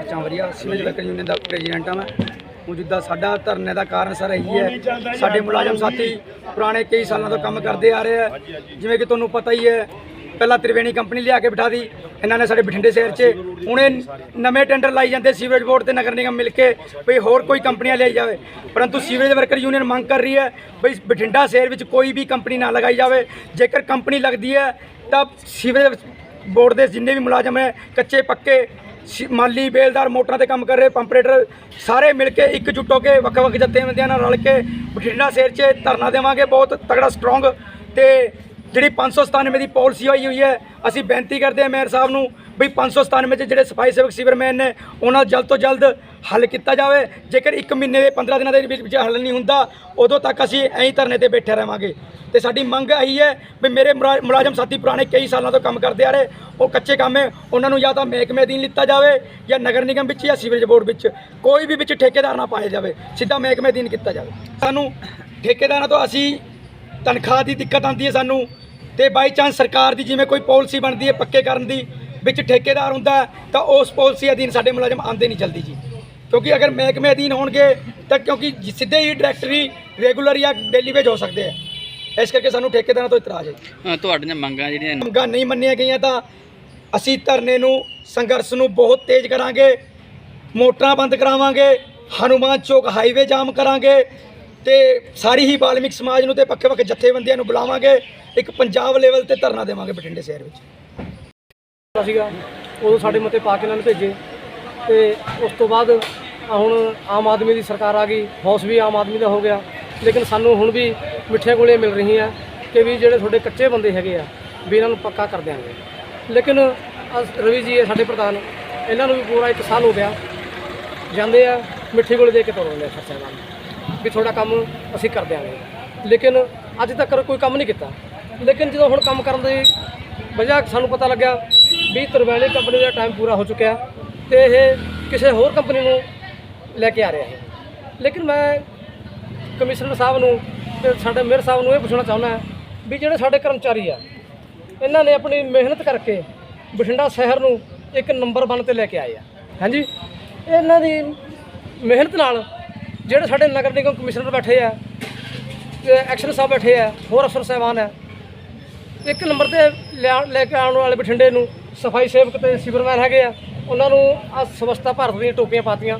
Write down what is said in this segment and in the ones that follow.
ਚਾਂਵਰੀਆ civil worker union ਦਾ president ਹਾਂ ਮੈਂ। ਹੁਣ ਜਿੱਦਾਂ ਸਾਡਾ ਧਰਨੇ ਦਾ ਕਾਰਨ ਸਰ ਇਹੀ ਹੈ। ਸਾਡੇ ਮੁਲਾਜ਼ਮ ਸਾਥੀ ਪੁਰਾਣੇ ਕਈ ਸਾਲਾਂ ਤੋਂ ਕੰਮ ਕਰਦੇ ਆ ਰਹੇ ਆ। ਜਿਵੇਂ ਕਿ ਤੁਹਾਨੂੰ ਪਤਾ ਹੀ ਹੈ, ਪਹਿਲਾਂ ਤ੍ਰਿਵੇਣੀ ਕੰਪਨੀ ਲਿਆ ਕੇ ਬਿਠਾ ਦੀ। ਇਹਨਾਂ ਨੇ ਸਾਡੇ ਬਠਿੰਡੇ ਸ਼ਹਿਰ 'ਚ। ਹੁਣੇ ਨਵੇਂ ਟੈਂਡਰ ਲਾਈ ਜਾਂਦੇ ਸੀਵਰੇਜ ਬੋਰਡ ਤੇ ਨਗਰ ਨਿਗਮ ਮਿਲ ਕੇ ਵੀ ਹੋਰ ਕੋਈ ਕੰਪਨੀਆਂ ਲਈ ਜਾਵੇ। ਪਰੰਤੂ ਸੀਵਰੇਜ ਵਰਕਰ ਯੂਨੀਅਨ ਮੰਗ ਕਰ ਰਹੀ ਹੈ ਵੀ ਬਠਿੰਡਾ ਸ਼ਹਿਰ ਵਿੱਚ ਕੋਈ ਵੀ ਕੰਪਨੀ ਨਾ ਲਗਾਈ ਜਾਵੇ। ਜੇਕਰ ਕੰਪਨੀ ਲੱਗਦੀ ਹੈ, ਤਾਂ ਸੀਵਰੇਜ ਬੋਰਡ ਦੇ ਜਿੰਨੇ ਵੀ ਮੁਲਾਜ਼ਮ ਹੈ, ਕੱਚੇ ਪੱਕੇ ਮਾਲੀ ਬੇਲਦਾਰ ਮੋਟਰਾਂ ਤੇ ਕੰਮ ਕਰ ਰਹੇ ਪੰਪਰੇਟਰ ਸਾਰੇ ਮਿਲ ਕੇ ਇਕਜੁੱਟ ਹੋ ਕੇ ਵੱਖ-ਵੱਖ ਜਥੇਬੰਦੀਆਂ ਨਾਲ ਰਲ ਕੇ ਬਠਿੰਡਾ ਸ਼ਹਿਰ 'ਚ ਧਰਨਾ ਦੇਵਾਂਗੇ। ਬਹੁਤ ਤਗੜਾ ਸਟਰੋਂਗ ਤੇ ਜਿਹੜੀ 597 ਦੀ ਪਾਲਿਸੀ ਹੋਈ ਹੋਈ ਹੈ, ਅਸੀਂ ਬੇਨਤੀ ਕਰਦੇ ਹਾਂ ਮੇਅਰ ਸਾਹਿਬ ਨੂੰ ਵੀ 597 'ਚ ਜਿਹੜੇ ਸਫ਼ਾਈ ਸੇਵਕ ਸਿਵਰਮੈਨ ਨੇ, ਉਹਨਾਂ ਜਲਦ ਤੋਂ ਜਲਦ ਹੱਲ ਕੀਤਾ ਜਾਵੇ। ਜੇਕਰ 1 ਮਹੀਨੇ ਦੇ 15 ਦਿਨਾਂ ਦੇ ਵਿੱਚ ਵਿੱਚ ਹੱਲ ਨਹੀਂ ਹੁੰਦਾ, ਉਦੋਂ ਤੱਕ ਅਸੀਂ ਐਂ ਧਰਨੇ ਤੇ ਬੈਠੇ ਰਹਾਂਗੇ। ਤੇ ਸਾਡੀ ਮੰਗ ਇਹੀ ਹੈ ਵੀ ਮੇਰੇ ਮੁਲਾ- ਮੁਲਾਜ਼ਮ ਸਾਥੀ ਪੁਰਾਣੇ ਕਈ ਸਾਲਾਂ ਤੋਂ ਕੰਮ ਕਰਦੇ ਆ ਰਹੇ, ਉਹ ਕੱਚੇ ਕੰਮ ਹੈ, ਉਹਨਾਂ ਨੂੰ ਜਾਂ ਤਾਂ ਮਹਿਕਮੇ ਅਧੀਨ ਲਿੱਤਾ ਜਾਵੇ ਜਾਂ ਨਗਰ ਨਿਗਮ ਵਿੱਚ ਜਾਂ ਸੀਵਰੇਜ ਬੋਰਡ ਵਿੱਚ, ਕੋਈ ਵੀ ਵਿੱਚ ਠੇਕੇਦਾਰ ਨਾ ਪਾਇਆ ਜਾਵੇ, ਸਿੱਧਾ ਮਹਿਕਮੇ ਅਧੀਨ ਕੀਤਾ ਜਾਵੇ। ਸਾਨੂੰ ਠੇਕੇਦਾਰਾਂ ਤੋਂ ਅਸੀਂ ਤਨਖਾਹ ਦੀ ਦਿੱਕਤ ਆਉਂਦੀ ਹੈ ਸਾਨੂੰ, ਤੇ ਬਾਈ ਚਾਂਸ ਸਰਕਾਰ ਦੀ ਜਿਵੇਂ ਕੋਈ ਪਾਲਿਸੀ ਬਣਦੀ ਹੈ, ਪੱਕੇ ਕਰਨ ਦੀ ਵਿੱਚ ਠੇਕੇਦਾਰ ਹੁੰਦਾ ਤਾਂ ਉਸ ਪਾਲਿਸੀ ਅਧੀਨ ਸਾਡੇ ਮੁਲਾਜ਼ਮ ਆਉਂਦੇ ਨਹੀਂ ਜਲਦੀ ਜੀ। ਕਿਉਂਕਿ ਅਗਰ ਮਹਿਕਮੇ ਅਧੀਨ ਹੋਣਗੇ ਤਾਂ ਕਿਉਂਕਿ ਸਿੱਧੇ ਹੀ ਡਾਇਰੈਕਟਰੀ ਰੈਗੂਲਰ ਜਾਂ ਡੇਲੀ ਵੇਜ ਹੋ ਸਕਦੇ ਆ। ਇਸ ਕਰਕੇ ਸਾਨੂੰ ਠੇਕੇਦਾਰਾਂ ਤੋਂ ਇਤਰਾਜ਼ ਹੈ। ਅ, ਤੁਹਾਡੀਆਂ ਮੰਗਾਂ ਜਿਹੜੀਆਂ ਨੇ, ਮੰਗਾਂ ਨਹੀਂ ਮੰਨੀਆਂ ਗਈਆਂ ਤਾਂ ਅਸੀਂ ਧਰਨੇ ਨੂੰ ਸੰਘਰਸ਼ ਨੂੰ ਬਹੁਤ ਤੇਜ਼ ਕਰਾਂਗੇ ਮੋਟਰਾਂ ਬੰਦ ਕਰਾਵਾਂਗੇ ਹਨੂਮਾਨ ਚੌਕ ਹਾਈਵੇ ਜਾਮ ਕਰਾਂਗੇ ਤੇ ਸਾਰੀ ਹੀ ਬਾਲਮਿਕ ਸਮਾਜ ਨੂੰ ਤੇ ਪੱਕੇ ਪੱਕੇ ਜਥੇਬੰਦੀਆਂ ਨੂੰ ਬੁਲਾਵਾਂਗੇ ਇੱਕ ਪੰਜਾਬ ਲੈਵਲ ਤੇ ਧਰਨਾ ਦੇਵਾਂਗੇ ਬਠਿੰਡੇ ਸ਼ਹਿਰ ਵਿੱਚ। ਸੀਗਾ ਉਦੋਂ ਸਾਡੇ ਮਤੇ ਪਾ ਕੇ ਇਹਨਾਂ ਨੇ ਭੇਜੇ ਤੇ ਉਸ ਤੋਂ ਬਾਅਦ ਹੁਣ ਆਮ ਆਦਮੀ ਦੀ ਸਰਕਾਰ ਆ ਗਈ, ਹੌਸ ਵੀ ਆਮ ਆਦਮੀ ਦਾ ਹੋ ਗਿਆ। ਲੇਕਿਨ ਸਾਨੂੰ ਹੁਣ ਵੀ ਮਿੱਠੀਆਂ ਗੋਲੀਆਂ ਮਿਲ ਰਹੀਆਂ ਕਿ ਵੀ ਜਿਹੜੇ ਤੁਹਾਡੇ ਕੱਚੇ ਬੰਦੇ ਹੈਗੇ ਆ, ਵੀ ਇਹਨਾਂ ਨੂੰ ਪੱਕਾ ਕਰ ਦਿਆਂਗੇ। ਲੇਕਿਨ ਅਸ- ਰਵੀ ਜੀ ਇਹ ਸਾਡੇ ਪ੍ਰਧਾਨ, ਇਹਨਾਂ ਨੂੰ ਵੀ ਪੂਰਾ ਇੱਕ ਸਾਲ ਹੋ ਗਿਆ। ਜਾਂਦੇ ਆ, ਮਿੱਠੀ ਗੋਲੀ ਦੇ ਕੇ ਤੋੜਦੇ ਆ ਖਰਚਾ ਨਾਲ ਵੀ ਤੁਹਾਡਾ ਕੰਮ ਅਸੀਂ ਕਰ ਦਿਆਂਗੇ। ਲੇਕਿਨ ਅੱਜ ਤੱਕ ਕੋਈ ਕੰਮ ਨਹੀਂ ਕੀਤਾ। ਲੇਕਿਨ ਜਦੋਂ ਹੁਣ ਕੰਮ ਕਰਨ ਦੀ ਵਜ੍ਹਾ ਸਾਨੂੰ ਪਤਾ ਲੱਗਿਆ, ਵੀ ਤਰਵੈਲੀ ਕੰਪਨੀ ਦਾ ਟਾਈਮ ਪੂਰਾ ਹੋ ਚੁੱਕਿਆ ਤੇ ਇਹ ਕਿਸੇ ਹੋਰ ਕੰਪਨੀ ਨੂੰ ਲੈ ਕੇ ਆ ਰਿਹਾ ਹੈ। ਲੇਕਿਨ ਮੈਂ ਕਮਿਸ਼ਨਰ ਸਾਹਿਬ ਨੂੰ ਤੇ ਸਾਡੇ ਮੇਅਰ ਸਾਹਿਬ ਨੂੰ ਇਹ ਪੁੱਛਣਾ ਚਾਹੁੰਦਾ ਵੀ ਜਿਹੜੇ ਸਾਡੇ ਕਰਮਚਾਰੀ ਆ, ਇਹਨਾਂ ਨੇ ਆਪਣੀ ਮਿਹਨਤ ਕਰਕੇ ਬਠਿੰਡਾ ਸ਼ਹਿਰ ਨੂੰ ਇੱਕ ਨੰਬਰ ਵਨ ਤੇ ਲੈ ਕੇ ਆਏ ਆ। ਹਾਂਜੀ, ਇਹਨਾਂ ਦੀ ਮਿਹਨਤ ਨਾਲ ਜਿਹੜੇ ਸਾਡੇ ਨਗਰ ਨਿਗਮ ਕਮਿਸ਼ਨਰ ਬੈਠੇ ਆ ਐਕਸ਼ਨ ਸਾਹਿਬ ਬੈਠੇ ਆ, ਹੋਰ ਅਫਸਰ ਸਾਹਿਬਾਨ ਆ, ਇੱਕ ਨੰਬਰ ਤੇ ਲਿਆ- ਲੈ ਕੇ ਆਉਣ ਵਾਲੇ ਬਠਿੰਡੇ ਨੂੰ ਸਫ਼ਾਈ ਸੇਵਕ ਤੇ ਸਿਵਰਮੈਨ ਹੈਗੇ ਆ, ਉਹਨਾਂ ਨੂੰ ਆ ਸਵਸਥਾ ਭਾਰਤ ਦੀਆਂ ਟੋਪੀਆਂ ਪਾਤੀਆਂ।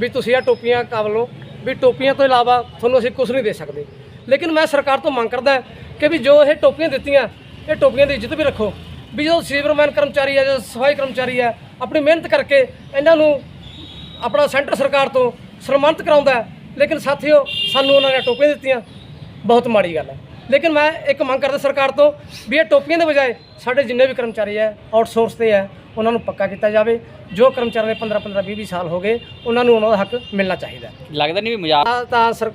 ਵੀ ਤੁਸੀਂ ਆ ਟੋਪੀਆਂ ਕਾਬਲ ਲਓ, ਵੀ ਟੋਪੀਆਂ ਤੋਂ ਇਲਾਵਾ ਤੁਹਾਨੂੰ ਅਸੀਂ ਕੁਝ ਨਹੀਂ ਦੇ ਸਕਦੇ। ਲੇਕਿਨ ਮੈਂ ਸਰਕਾਰ ਤੋਂ ਮੰਗ ਕਰਦਾ ਕਿ ਵੀ ਜੋ ਇਹ ਟੋਪੀਆਂ ਦਿੱਤੀਆਂ, ਇਹ ਟੋਪੀਆਂ ਦੀ ਇੱਜ਼ਤ ਵੀ ਰੱਖੋ। ਵੀ ਜੋ ਸੀਵਰਮੈਨ ਕਰਮਚਾਰੀ ਹੈ, ਜੋ ਸਫ਼ਾਈ ਕਰਮਚਾਰੀ ਹੈ, ਆਪਣੀ ਮਿਹਨਤ ਕਰਕੇ ਇਹਨਾਂ ਨੂੰ ਆਪਣਾ ਸੈਂਟਰ ਸਰਕਾਰ ਤੋਂ ਸਨਮਾਨਿਤ ਕਰਾਉਂਦਾ ਲੇਕਿਨ ਸਾਥੀਓ, ਸਾਨੂੰ ਉਹਨਾਂ ਨੇ ਟੋਪੀਆਂ ਦਿੱਤੀਆਂ। ਬਹੁਤ ਮਾੜੀ ਗੱਲ ਹੈ। ਲੇਕਿਨ ਮੈਂ ਇੱਕ ਮੰਗ ਕਰਦਾ ਸਰਕਾਰ ਤੋਂ ਵੀ ਇਹ ਟੋਪੀਆਂ ਦੇ ਬਜਾਏ ਸਾਡੇ ਜਿੰਨੇ ਵੀ ਕਰਮਚਾਰੀ ਹੈ ਆਊਟਸੋਰਸ ਤੇ ਹੈ ਉਹਨਾਂ ਨੂੰ ਪੱਕਾ ਕੀਤਾ ਜਾਵੇ। ਜੋ ਕਰਮਚਾਰੀ ਦੇ 15 15 20 20 ਸਾਲ ਹੋ ਗਏ ਉਹਨਾਂ ਨੂੰ ਉਹਨਾਂ ਦਾ ਹੱਕ ਮਿਲਣਾ ਚਾਹੀਦਾ ਲੱਗਦਾ ਨਹੀਂ ਵੀ ਮਜ਼ਾਕ ਤਾਂ ਸਰ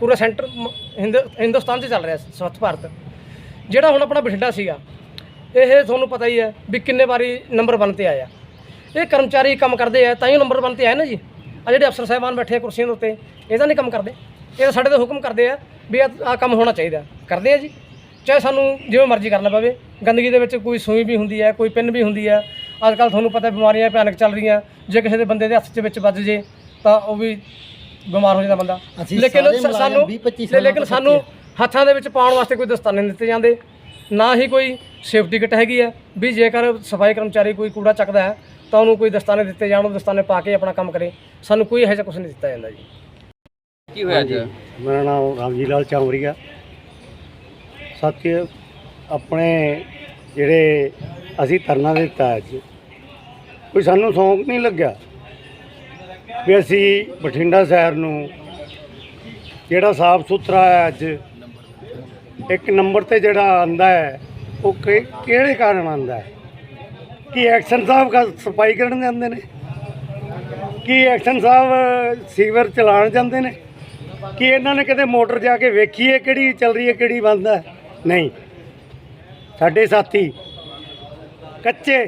ਪੂਰਾ ਸੈਂਟਰ ਹਿੰਦੁਸਤਾਨ 'ਚ ਚੱਲ ਰਿਹਾ ਸਵੱਛ ਭਾਰਤ। ਜਿਹੜਾ ਹੁਣ ਆਪਣਾ ਬਠਿੰਡਾ ਸੀਗਾ ਇਹ ਤੁਹਾਨੂੰ ਪਤਾ ਹੀ ਹੈ ਵੀ ਕਿੰਨੇ ਵਾਰੀ ਨੰਬਰ 1 ਤੇ ਆਇਆ। ਇਹ ਕਰਮਚਾਰੀ ਕੰਮ ਕਰਦੇ ਆ ਤਾਂ ਹੀ ਨੰਬਰ 1 ਤੇ ਆਏ ਨਾ ਜੀ। ਆ ਜਿਹੜੇ ਅਫਸਰ ਸਾਹਿਬਾਨ ਬੈਠੇ ਕੁਰਸੀਆਂ ਦੇ ਉੱਤੇ ਇਹ ਤਾਂ ਨਹੀਂ ਕੰਮ ਕਰਦੇ। ਇਹ ਸਾਡੇ ਤੇ ਹੁਕਮ ਕਰਦੇ ਆ ਵੀ ਆ ਕੰਮ ਹੋਣਾ ਚਾਹੀਦਾ। ਕਰਦੇ ਆ ਜੀ। ਚਾਹੇ ਸਾਨੂੰ ਜਿਵੇਂ ਮਰਜ਼ੀ ਕਰਨਾ ਪਵੇ। ਗੰਦਗੀ ਦੇ ਵਿੱਚ ਕੋਈ ਸੂਈ ਵੀ ਹੁੰਦੀ ਹੈ ਕੋਈ ਪਿੰਨ ਵੀ ਹੁੰਦੀ ਹੈ ਅੱਜ ਕੱਲ ਤੁਹਾਨੂੰ ਪਤਾ ਬਿਮਾਰੀਆਂ ਭਿਆਨਕ ਚੱਲ ਰਹੀਆਂ। ਜੇ ਕਿਸੇ ਦੇ ਬੰਦੇ ਦੇ ਹੱਥ 'ਚ ਵਿੱਚ ਵੱਜ ਜੇ ਤਾਂ ਉਹ ਵੀ ਬਿਮਾਰ ਹੋ ਜਾਂਦਾ ਬੰਦਾ। ਲੇਕਿਨ ਸਾਨੂੰ ਲੇਕਿਨ ਸਾਨੂੰ ਹੱਥਾਂ ਦੇ ਵਿੱਚ ਪਾਉਣ ਵਾਸਤੇ ਕੋਈ ਦਸਤਾਨੇ ਨਹੀਂ ਦਿੱਤੇ ਜਾਂਦੇ। ਨਾ ਹੀ ਕੋਈ ਸੇਫਟੀ ਕਿਟ ਹੈਗੀ ਹੈ ਵੀ ਜੇਕਰ ਸਫ਼ਾਈ ਕਰਮਚਾਰੀ ਕੋਈ ਕੂੜਾ ਚੱਕਦਾ ਹੈ ਤਾਂ ਉਹਨੂੰ ਕੋਈ ਦਸਤਾਨੇ ਦਿੱਤੇ ਜਾਣ ਉਹ ਦਸਤਾਨੇ ਪਾ ਕੇ ਆਪਣਾ ਕੰਮ ਕਰੇ। ਸਾਨੂੰ ਕੋਈ ਇਹੋ ਜਿਹਾ ਕੁਝ ਨਹੀਂ ਦਿੱਤਾ ਜਾਂਦਾ ਜੀ। ਕੀ ਹੋਇਆ ਅੱਜ? ਮੇਰਾ ਨਾਮ ਰਾਮਜੀ ਲਾਲ ਚਾਂਵਰੀਆ ਸਾਥੀ ਆਪਣੇ ਜਿਹੜੇ ਅਸੀਂ ਧਰਨਾ ਦਿੱਤਾ ਅੱਜ, ਕੋਈ ਸਾਨੂੰ ਸ਼ੌਂਕ ਨਹੀਂ ਲੱਗਿਆ ਵੀ ਅਸੀਂ ਬਠਿੰਡਾ ਸ਼ਹਿਰ ਨੂੰ ਜਿਹੜਾ ਸਾਫ਼ ਸੁਥਰਾ ਹੈ ਅੱਜ, ਇੱਕ ਨੰਬਰ ਤੇ ਜਿਹੜਾ ਆਂਦਾ ਹੈ, ਉਹ ਕਿ- ਕਿਹੜੇ ਕਾਰਨ ਆਂਦਾ ਹੈ? ਕੀ ਐਕਸ਼ਨ ਸਾਹਿਬ ਕਾ, ਸਫ਼ਾਈ ਕਰਨ ਜਾਂਦੇ ਨੇ? ਕੀ ਐਕਸ਼ਨ ਸਾਹਿਬ ਸੀਵਰ ਚਲਾਉਣ ਜਾਂਦੇ ਨੇ? ਕਿ ਇਹਨਾਂ ਨੇ ਕਿਤੇ ਮੋਟਰ ਜਾ ਕੇ ਵੇਖੀ ਹੈ ਕਿਹੜੀ ਚੱਲ ਰਹੀ ਹੈ, ਕਿਹੜੀ ਬੰਦ ਹੈ? ਨਹੀਂ। ਸਾਡੇ ਸਾਥੀ ਕੱਚੇ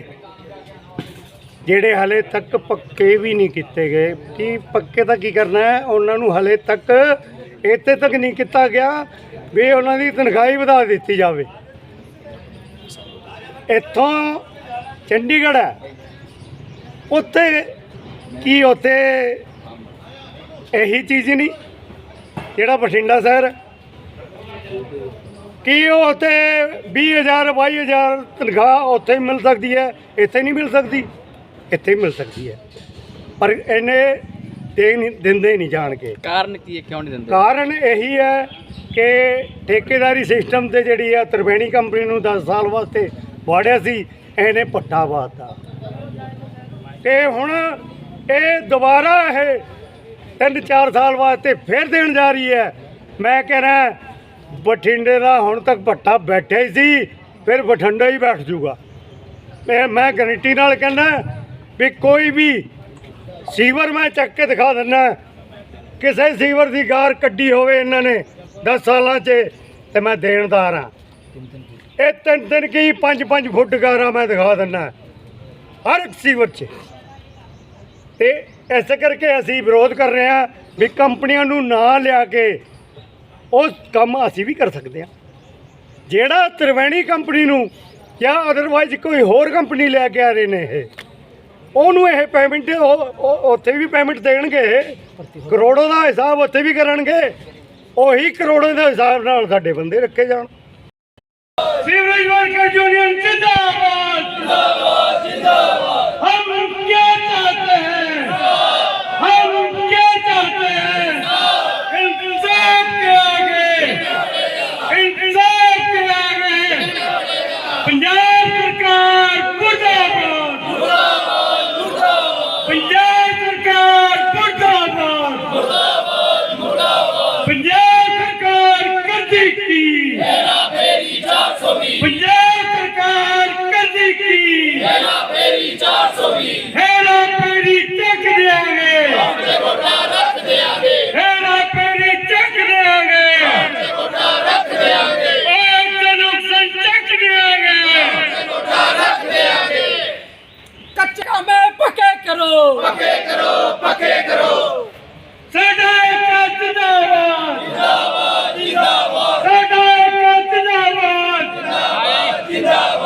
ਜਿਹੜੇ ਹਲੇ ਤੱਕ ਪੱਕੇ ਵੀ ਨਹੀਂ ਕੀਤੇ ਗਏ। ਕਿ ਪੱਕੇ ਤਾਂ ਕੀ ਕਰਨਾ ਹੈ? ਉਹਨਾਂ ਨੂੰ ਹਲੇ ਤੱਕ ਇੱਥੇ ਤੱਕ ਨਹੀਂ ਕੀਤਾ ਗਿਆ ਵੀ ਉਹਨਾਂ ਦੀ ਤਨਖਾਹ ਵਧਾ ਦਿੱਤੀ ਜਾਵੇ। ਇੱਥੋਂ ਚੰਡੀਗੜ੍ਹ ਹੈ। ਉੱਥੇ ਕੀ ਉੱਥੇ ਇਹੀ ਚੀਜ਼ ਨਹੀਂ। ਜਿਹੜਾ ਬਠਿੰਡਾ ਸ਼ਹਿਰ? ਹੈ? ਕੀ ਉਹ ਉੱਥੇ 20000 22000 ਤਨਖਾਹ ਉੱਥੇ ਮਿਲ ਸਕਦੀ ਹੈ? ਇੱਥੇ ਨਹੀਂ ਮਿਲ ਸਕਦੀ। ਇੱਥੇ ਮਿਲ ਸਕਦੀ ਹੈ। ਪਰ ਇਹਨੇ ਦੇ ਨਹੀਂ ਦਿੰਦੇ ਨਹੀਂ ਜਾਣ ਕੇ। ਕਾਰਨ ਕੀ ਹੈ? ਕਿਉਂ ਨਹੀਂ ਦਿੰਦੇ? ਕਾਰਨ ਇਹੀ ਹੈ ਕਿ ਠੇਕੇਦਾਰੀ ਸਿਸਟਮ ਤੇ ਜਿਹੜੀ ਹੈ ਤਰਵੈਣੀ ਕੰਪਨੀ ਨੂੰ 10 ਸਾਲ ਵਾਸਤੇ ਵਾੜਿਆ ਸੀ ਇਹਨੇ ਪੱਟਾ ਪਾਤਾ ਤੇ ਹੁਣ ਇਹ ਦੁਬਾਰਾ ਇਹ ਤਿੰਨ ਚਾਰ ਸਾਲ ਵਾਸਤੇ ਫਿਰ ਦੇਣ ਜਾ ਰਹੀ ਹੈ। ਮੈਂ ਕਹਿਣਾ ਬਠਿੰਡੇ ਦਾ ਹੁਣ ਤੱਕ ਭੱਟਾ ਬੈਠਿਆ ਹੀ ਸੀ, ਫਿਰ ਬਠਿੰਡਾ ਹੀ ਬੈਠ ਜੂਗਾ ਮੈਂ ਮੈਂ ਗਰੰਟੀ ਨਾਲ ਕਹਿੰਦਾ ਵੀ ਕੋਈ ਵੀ ਸੀਵਰ ਮੈਂ ਚੱਕ ਕੇ ਦਿਖਾ ਦਿੰਦਾ। ਕਿਸੇ ਸੀਵਰ ਦੀ ਗਾਰ ਕੱਢੀ ਹੋਵੇ ਇਹਨਾਂ ਨੇ 10 ਸਾਲਾਂ 'ਚ, ਤੇ ਮੈਂ ਦੇਣਦਾਰ ਹਾਂ। ਇਹ ਤਿੰਨ ਤਿੰਨ ਕੀ 5-5 ਫੁੱਟ ਗਾਰਾਂ ਮੈਂ ਦਿਖਾ ਦਿੰਦਾ। ਹਰ ਇੱਕ ਸੀਵਰ 'ਚ। ਤੇ ਇਸ ਕਰਕੇ ਅਸੀਂ ਵਿਰੋਧ ਕਰ ਰਹੇ ਹਾਂ ਵੀ ਕੰਪਨੀਆਂ ਨੂੰ ਨਾ ਲਿਆ ਕੇ ਉਹ ਕੰਮ ਅਸੀਂ ਵੀ ਕਰ ਸਕਦੇ ਹਾਂ। ਜਿਹੜਾ ਤ੍ਰਿਵੇਣੀ ਕੰਪਨੀ ਨੂੰ ਜਾਂ ਅਦਰਵਾਈਜ਼ ਕੋਈ ਹੋਰ ਕੰਪਨੀ ਲੈ ਕੇ ਆ ਰਹੇ ਨੇ ਇਹ ਉਹਨੂੰ ਇਹ ਪੇਮੈਂਟ ਉੱਥੇ ਵੀ ਪੇਮੈਂਟ ਦੇਣਗੇ ਕਰੋੜਾਂ ਦਾ ਹਿਸਾਬ ਉੱਥੇ ਵੀ ਕਰਨਗੇ। ਉਹੀ ਕਰੋੜਾਂ ਦੇ ਹਿਸਾਬ ਨਾਲ ਸਾਡੇ ਬੰਦੇ ਰੱਖੇ ਜਾਣ। ਸੀਵਰੇਜ ਵਰਕਰ ਯੂਨੀਅਨ ਜਿੰਦਾਬਾਦ! ਜਿੰਦਾਬਾਦ ਜਿੰਦਾਬਾਦ! ਫੇਰੀ 420